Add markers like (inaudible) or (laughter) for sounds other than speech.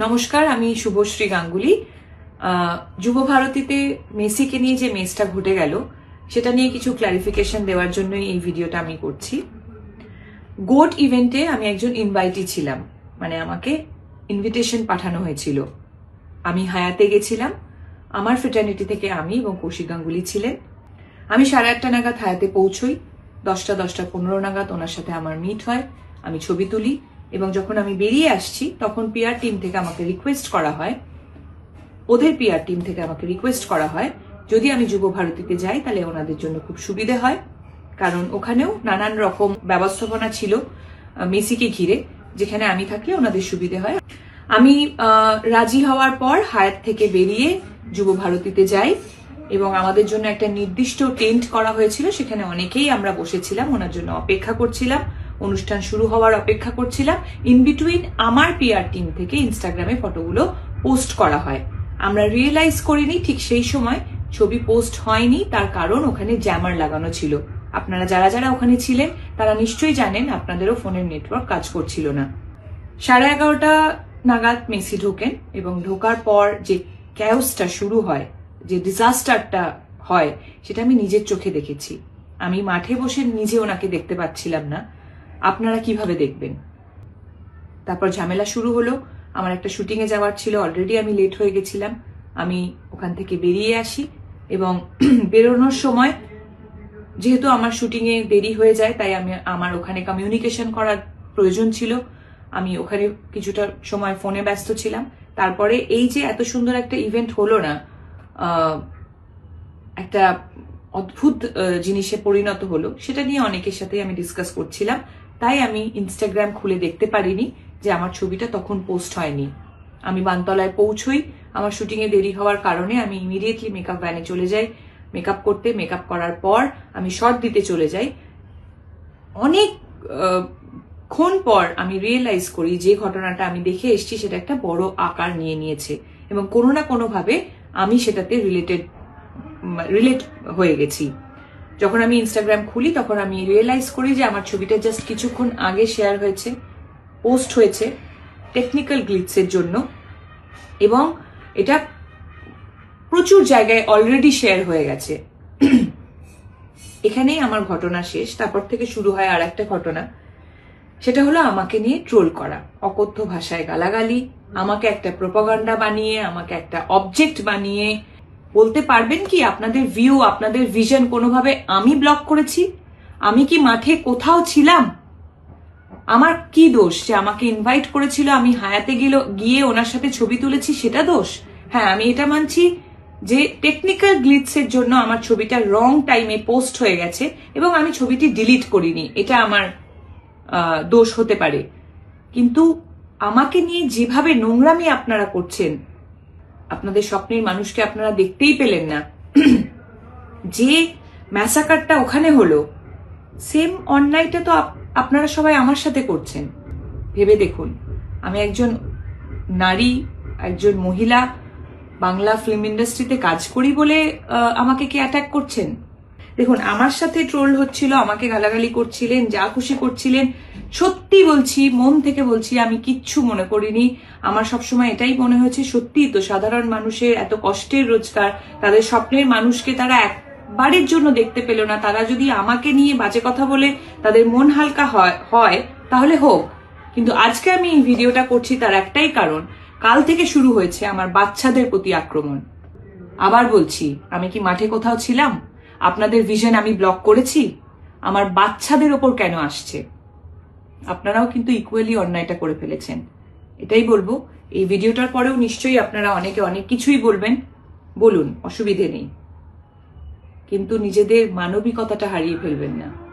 নমস্কার, আমি শুভশ্রী গাঙ্গুলি। যুব ভারতীতে মেসিকে নিয়ে যে মেসটা ঘটে গেল, সেটা নিয়ে কিছু ক্লারিফিকেশন দেওয়ার জন্যই এই ভিডিওটা আমি করছি। গোট ইভেন্টে আমি একজন ইনভাইটি ছিলাম মানে আমাকে ইনভিটেশন পাঠানো হয়েছিল। আমি হায়াতে গেছিলাম, আমার ফ্রেটার্নিটি থেকে আমি এবং কৌশিক গাঙ্গুলি ছিলেন। আমি সাড়ে আটটা নাগাদ হায়াতে পৌঁছই, দশটা দশটা পনেরো নাগাদ ওনার সাথে আমার মিট হয়, আমি ছবি তুলি এবং যখন আমি বেরিয়ে আসছি, তখন পিআর টিম থেকে আমাকে রিকোয়েস্ট করা হয়। ওদের পিআর টিম থেকে আমাকে রিকোয়েস্ট করা হয়, যদি আমি যুব ভারতীতে যাই, তাহলে ওনাদের জন্য খুব সুবিধে হয়। কারণ ওখানেও নানান রকম ব্যবস্থাপনা ছিল মেসিকে ঘিরে, যেখানে আমি থাকলে ওনাদের সুবিধে হয়। আমি রাজি হওয়ার পর হায়াত থেকে বেরিয়ে যুব ভারতীতে যাই এবং আমাদের জন্য একটা নির্দিষ্ট টেন্ট করা হয়েছিল, সেখানে অনেকেই আমরা বসেছিলাম, ওনার জন্য অপেক্ষা করছিলাম। অনুষ্ঠান শুরু হওয়ার অপেক্ষা করছিলাম। ইন বিটুইন আমার পিআর টিম থেকে ইনস্টাগ্রামে ফটোগুলো পোস্ট করা হয়। আমরা রিয়েলাইজ করিনি ঠিক সেই সময় ছবি পোস্ট হয়নি, তার কারণ ওখানে জ্যামার লাগানো ছিল। আপনারা যারা যারা ওখানে ছিলেন, তারা নিশ্চয়ই জানেন আপনাদেরও ফোনের নেটওয়ার্ক কাজ করছিল না। সাড়ে এগারোটা নাগাদ মেসি ঢোকেন এবং ঢোকার পর যে ক্যাওসটা শুরু হয়, যে ডিজাস্টারটা হয়, সেটা আমি নিজের চোখে দেখেছি। আমি মাঠে বসে নিজে ওনাকে দেখতে পাচ্ছিলাম না। আপনারা কীভাবে দেখবেন? তারপর ঝামেলা শুরু হলো। আমার একটা শুটিংয়ে যাওয়ার ছিল অলরেডি আমি লেট হয়ে গেছিলাম। আমি ওখান থেকে বেরিয়ে আসি এবং (clears throat) বেরোনোর সময় যেহেতু আমার শুটিংয়ে দেরি হয়ে যায়, তাই আমি, আমার ওখানে কমিউনিকেশন করার প্রয়োজন ছিল। আমি ওখানে কিছুটা সময় ফোনে ব্যস্ত ছিলাম। তারপরে এই যে এত সুন্দর একটা ইভেন্ট হলো না একটা অদ্ভুত জিনিসে পরিণত হলো, সেটা নিয়ে অনেকের সাথে আমি ডিসকাস করছিলাম। তাই আমি ইনস্টাগ্রাম খুলে দেখতে পারিনি যে আমার ছবিটা তখন পোস্ট হয়নি। আমি বানতলায় পৌঁছই, আমার শুটিংয়ে দেরি হওয়ার কারণে আমি ইমিডিয়েটলি মেকআপ ভ্যানে চলে যাই। মেকআপ করতে মেকআপ করার পর আমি শর্ট দিতে চলে যাই। অনেক ক্ষণ পর আমি রিয়েলাইজ করি যে ঘটনাটা আমি দেখে এসেছি, সেটা একটা বড় আকার নিয়ে নিয়েছে। এবং কোনো না কোনোভাবে আমি সেটাতে রিলেটেড রিলেট হয়ে গেছি। যখন আমি ইনস্টাগ্রাম খুলি, তখন আমি রিয়েলাইজ করি যে আমার ছবিটা জাস্ট কিছুক্ষণ আগে শেয়ার হয়েছে পোস্ট হয়েছে টেকনিক্যাল গ্লিটসের জন্য। এবং এটা প্রচুর জায়গায় অলরেডি শেয়ার হয়ে গেছে। (clears throat) এখানেই আমার ঘটনা শেষ। তারপর থেকে শুরু হয় আর একটা ঘটনা। সেটা হলো আমাকে নিয়ে ট্রোল করা। অকথ্য ভাষায় গালাগালি, আমাকে একটা প্রোপাগান্ডা বানিয়ে, আমাকে একটা অবজেক্ট বানিয়ে বলতে পারবেন কি, আপনাদের ভিউ আপনাদের ভিশন কোনোভাবে আমি ব্লক করেছি? আমি কি মাঠে কোথাও ছিলাম? আমার কি দোষ যে আমাকে ইনভাইট করেছিল, আমি হায়াতে গেল, গিয়ে ওনার সাথে ছবি তুলেছি, সেটা দোষ? হ্যাঁ আমি এটা মানছি যে টেকনিক্যাল গ্লিটসের জন্য আমার ছবিটা রং টাইমে পোস্ট হয়ে গেছে এবং আমি ছবিটি ডিলিট করিনি। এটা আমার দোষ হতে পারে। কিন্তু আমাকে নিয়ে যেভাবে নোংরামি আপনারা করছেন আপনাদের স্বপ্নের মানুষকে আপনারা দেখতেই পেলেন না। (clears throat) যে ম্যাসাকারটা ওখানে হলো, সেম অন্যায়টা তো আপ- আপনারা সবাই আমার সাথে করছেন। ভেবে দেখুন, আমি একজন নারী, একজন মহিলা, বাংলা ফিল্ম ইন্ডাস্ট্রিতে কাজ করি বলে আমাকে কি অ্যাট্যাক করছেন? দেখুন, আমার সাথে ট্রোল হচ্ছিল, আমাকে গালাগালি করছিলেন, যা খুশি করছিলেন। সত্যি বলছি, মন থেকে বলছি, আমি কিচ্ছু মনে করিনি। আমার সবসময় এটাই মনে হয়েছে, সত্যিই তো সাধারণ মানুষের এত কষ্টের রোজগার, তাদের স্বপ্নের মানুষকে তারা একবারের জন্য দেখতে পেল না। তারা যদি আমাকে নিয়ে বাজে কথা বলে, তাদের মন হালকা হয় হয়, তাহলে হোক। কিন্তু আজকে আমি এই ভিডিওটা করছি তার একটাই কারণ, কাল থেকে শুরু হয়েছে আমার বাচ্চাদের প্রতি আক্রমণ। আবার বলছি, আমি কি মাঠে কোথাও ছিলাম? আপনাদের ভিশন আমি ব্লক করেছি? আমার বাচ্চাদের ওপর কেন আসছে? আপনারাও কিন্তু ইকুয়ালি অন্যায়টা করে ফেলেছেন। এটাই বলব, এই ভিডিওটার পরেও নিশ্চয়ই আপনারা অনেকে অনেক কিছুই বলবেন। বলুন, অসুবিধে নেই। কিন্তু নিজেদের মানবিকতাটা হারিয়ে ফেলবেন না।